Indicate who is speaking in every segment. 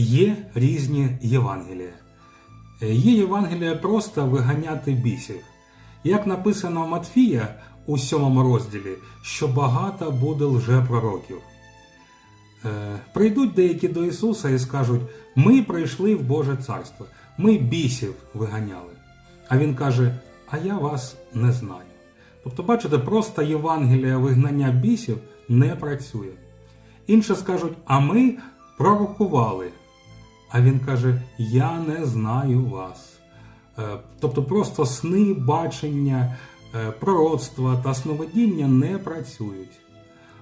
Speaker 1: Є різні Євангелія. Е, Є Євангелія просто виганяти бісів. Як написано Матфія у сьомому розділі, що багато буде лжепророків. Е, Прийдуть деякі до Ісуса і скажуть: Ми прийшли в Боже Царство, ми бісів виганяли. А Він каже: А я вас не знаю. Тобто, бачите, просто Євангелія вигнання бісів не працює. Інші скажуть, а ми пророкували. А він каже: Я не знаю вас. Е, Тобто просто сни, бачення, е, пророцтва та сновидіння не працюють.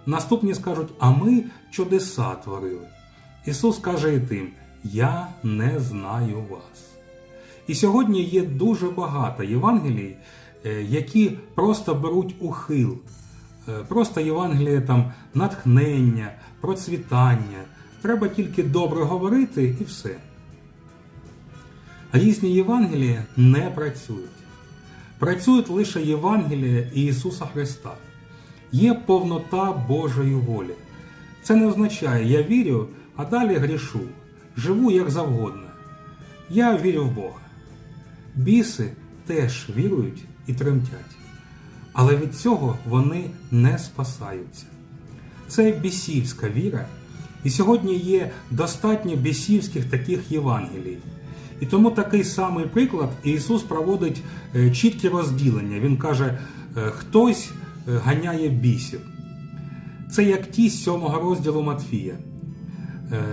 Speaker 1: Наступні скажуть, а ми чудеса творили. Ісус каже і тим: Я не знаю вас. І сьогодні є дуже багато Євангелій, е, які просто беруть ухил. Просто Євангеліє там натхнення, процвітання. Треба тільки добре говорити і все. Різні Євангелії не працюють. Працюють лише Євангелія Ісуса Христа. Є повнота Божої волі. Це не означає, я вірю, а далі грішу, живу як завгодно. Я вірю в Бога. Біси теж вірують і тремтять. Але від цього вони не спасаються. Це бісівська віра, і сьогодні є достатньо бісівських таких Євангелій. І тому такий самий приклад Ісус проводить е, чіткі розділення. Він каже, е, хтось е, ганяє бісів. Це як ті з сьомого розділу Матфія.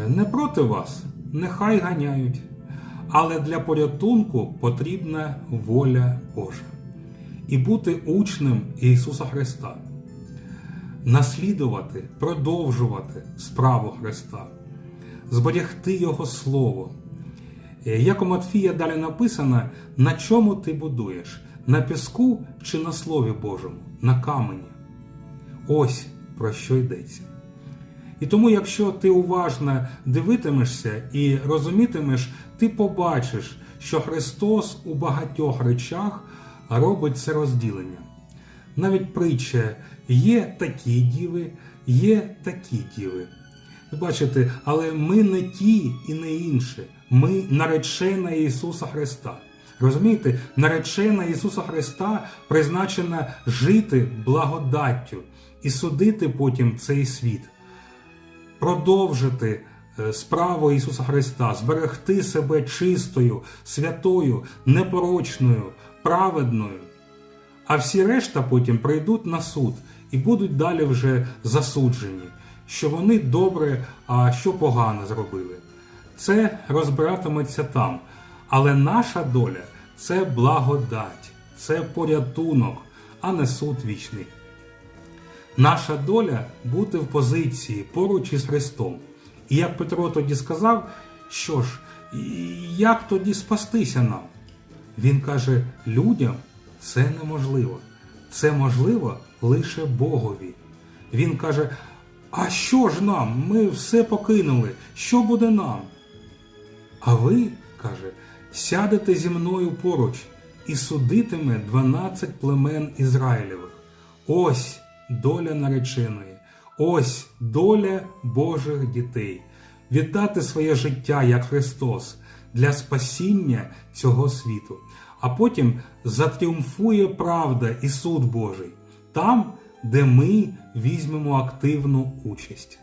Speaker 1: Не проти вас, нехай ганяють, але для порятунку потрібна воля Божа і бути учнем Ісуса Христа, наслідувати, продовжувати справу Христа, зберегти Його Слово. Е, Як у Матфія далі написано, на чому ти будуєш? На піску чи на Слові Божому, на камені. Ось про що йдеться. І тому, якщо ти уважно дивитимешся і розумітимеш, ти побачиш, що Христос у багатьох речах робить це розділення. Навіть притча є такі діви, є такі діви. Ви бачите, але ми не ті і не інші. Ми наречена Ісуса Христа. Розумієте, наречена Ісуса Христа призначена жити благодаттю і судити потім цей світ, продовжити е, справу Ісуса Христа, зберегти себе чистою, святою, непорочною, праведною. А всі решта потім прийдуть на суд і будуть далі вже засуджені, що вони добре, а що погано зробили. Це розбиратиметься там. Але наша доля це благодать, це порятунок, а не суд вічний. Наша доля бути в позиції поруч із Христом. І як Петро тоді сказав, що ж, як тоді спастися нам? Він каже: людям це неможливо. Це можливо лише Богові. Він каже: А що ж нам? Ми все покинули. Що буде нам? А ви, каже, сядете зі мною поруч і судитиме 12 племен Ізраїлевих. Ось доля нареченої, ось доля Божих дітей. Віддати своє життя як Христос для спасіння цього світу. А потім затріумфує правда і суд Божий там, де ми візьмемо активну участь.